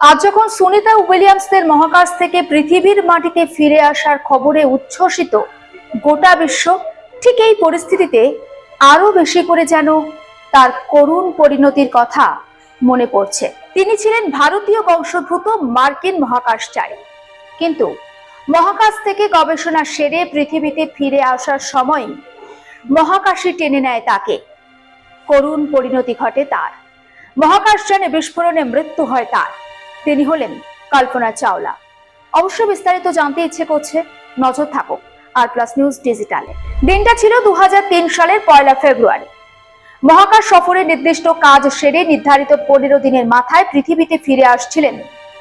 আজ যখন সুনিতা উইলিয়ামসদের মহাকাশ থেকে পৃথিবীর মাটিতে ফিরে আসার খবরে উচ্ছ্বসিত, গোটা বিশ্ব ঠিক এই পরিস্থিতিতে আরও বেশি করে যেন তার করুণ পরিণতির কথা মনে পড়ছে। তিনি ছিলেন ভারতীয় বংশোদ্ভূত মার্কিন মহাকাশচারী কিন্তু মহাকাশ থেকে গবেষণা সেরে পৃথিবীতে ফিরে আসার সময় মহাকাশে টেনে নেয় তাকে। করুণ পরিণতি ঘটে তার। মহাকাশযানে বিস্ফোরণে মৃত্যু হয় তার। তিনি হলেন কল্পনা চাওলা। অবশ্য বিস্তারিত জানতে ইচ্ছে করছে, নজর থাকুক, আর প্লাস নিউজ ডিজিটালে। দিনটা ছিল দু সালের পয়লা ফেব্রুয়ারি। মহাকাশ সফরে নির্দিষ্ট কাজ সেরে নির্ধারিত পনেরো দিনের মাথায় পৃথিবীতে ফিরে আসছিলেন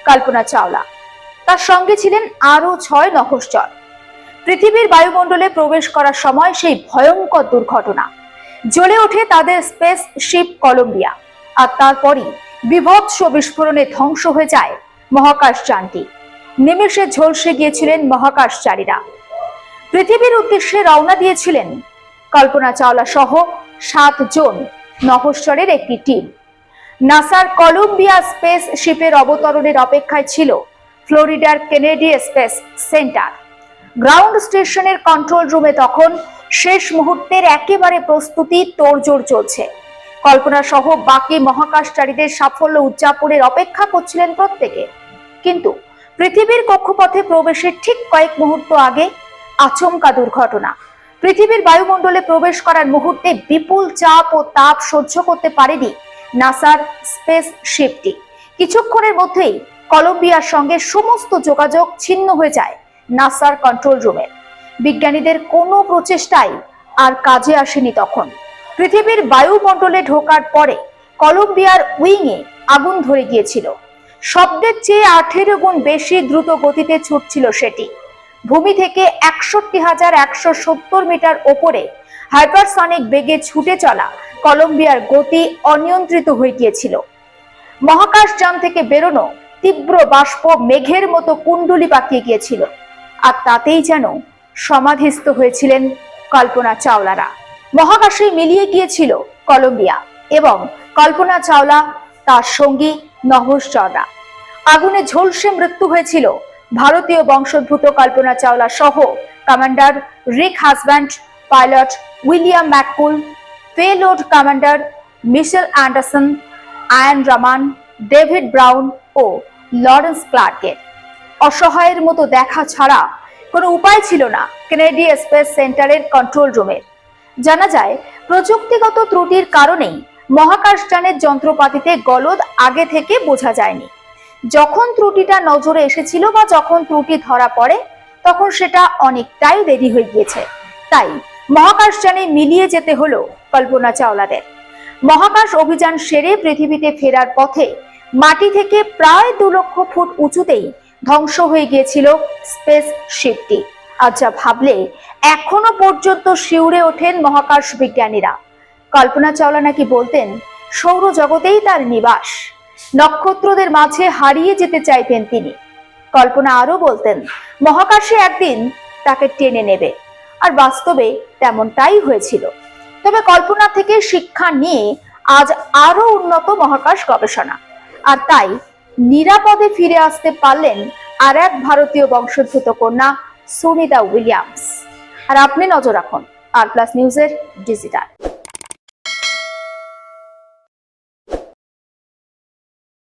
কল্পনা চাওলা। তার সঙ্গে ছিলেন আরও ছয় নভশ্চর পৃথিবীর বায়ুমণ্ডলে প্রবেশ করার সময় সেই ভয়ঙ্কর দুর্ঘটনা। জ্বলে ওঠে তাদের স্পেস শিপ কলম্বিয়া, আর তারপরই বিভৎস বিস্ফোরণে ধ্বংস হয়ে যায় মহাকাশ মহাকাশযানটি নিমেষে ঝলসে গিয়েছিলেন মহাকাশচারীরা। পৃথিবীর উদ্দেশ্যে রওনা দিয়েছিলেন কল্পনা চাওলা সহ সাত জন নভশ্চরের একটি টিম। নাসার কলম্বিয়া স্পেস শিপের অবতরণের অপেক্ষায় ছিল ফ্লোরিডার কেনেডি স্পেস সেন্টার। গ্রাউন্ড স্টেশনের কন্ট্রোল রুমে তখন শেষ মুহূর্তের একেবারে প্রস্তুতি তোড়জোড় চলছে। কল্পনা সহ বাকি মহাকাশচারীদের সাফল্য উদযাপনের অপেক্ষা করছিলেন প্রত্যেকে। কিন্তু পৃথিবীর কক্ষপথে প্রবেশের ঠিক কয়েক মুহূর্ত আগে আচমকা দুর্ঘটনা। পৃথিবীর বায়ুমণ্ডলে প্রবেশ করার মুহূর্তে বিপুল চাপ ও তাপ সহ্য করতে পারেনি নাসার স্পেস শিপটি। কিছুক্ষণের মধ্যেই কলম্বিয়ার সঙ্গে সমস্ত যোগাযোগ ছিন্ন হয়ে যায় নাসার কন্ট্রোল রুমের বিজ্ঞানীদের কোনো প্রচেষ্টাই আর কাজে আসেনি তখন। পৃথিবীর বায়ুমণ্ডলে ঢোকার পরে কলম্বিয়ার উইংয়ে আগুন ধরে গিয়েছিল। শব্দের চেয়ে আঠেরো গুণ বেশি দ্রুত গতিতে ছুটছিল সেটি। ভূমি থেকে একষট্টি হাজার একশো সত্তর মিটার ওপরে হাইপারসনিক বেগে ছুটে চলা কলম্বিয়ার গতি অনিয়ন্ত্রিত হয়ে গিয়েছিল। মহাকাশযান থেকে বেরোনো তীব্র বাষ্প মেঘের মতো কুণ্ডলি পাকিয়ে গিয়েছিল। আর তাতেই যেন সমাধিস্থ হয়েছিলেন কল্পনা চাওলারা। মহাকাশে মিলিয়ে গিয়েছিল কলম্বিয়া এবং কল্পনা চাওলা, তার সঙ্গী নহসচররা আগুনে ঝলসে মৃত্যু হয়েছিল ভারতীয় বংশোদ্ভূত কল্পনা চাওলা সহ commander Rick Husband, pilot William McCool, payload commander Michael Anderson, Ilan Ramon David Brown ও লরেন্স ক্লার্কের। অসহায়ের মতো দেখা ছাড়া কোনো উপায় ছিল না কেনেডি স্পেস সেন্টারের কন্ট্রোল রুমের। জানা যায়, প্রযুক্তিগত ত্রুটির কারণেই মহাকাশযানের যন্ত্রপাতিতে গলদ আগে থেকে বোঝা যায়নি। যখন ত্রুটিটা নজরে এসেছিল বা যখন ত্রুটি ধরা পড়ে, তখন সেটা অনেকটাই দেরি হয়ে গিয়েছে। তাই মহাকাশযানে মিলিয়ে যেতে হলো কল্পনা চাওলাদের। মহাকাশ অভিযান সেরে পৃথিবীতে ফেরার পথে মাটি থেকে প্রায় দু লক্ষ ফুট উঁচুতেই ধ্বংস হয়ে গিয়েছিল স্পেস শিপটি যা ভাবলে এখনও পর্যন্ত শিউরে ওঠেন মহাকাশ বিজ্ঞানীরা। কল্পনা চাওলা নাকি বলতেন, সৌরজগতেই তার নিবাস। নক্ষত্রদের মাঝে হারিয়ে যেতে চাইতেন তিনি। কল্পনা আরও বলতেন, মহাকাশে একদিন তাকে টেনে নেবে। আর বাস্তবে তেমনটাই হয়েছিল। তবে কল্পনা থেকে শিক্ষা নিয়ে আজ আরও উন্নত মহাকাশ গবেষণা। আর তাই নিরাপদে ফিরে আসতে পারলেন আর এক ভারতীয় বংশোদ্ভূত কন্যা সুনিতা উইলিয়ামস। আর আপনি নজর রাখুন আর প্লাস নিউজের ডিজিটাল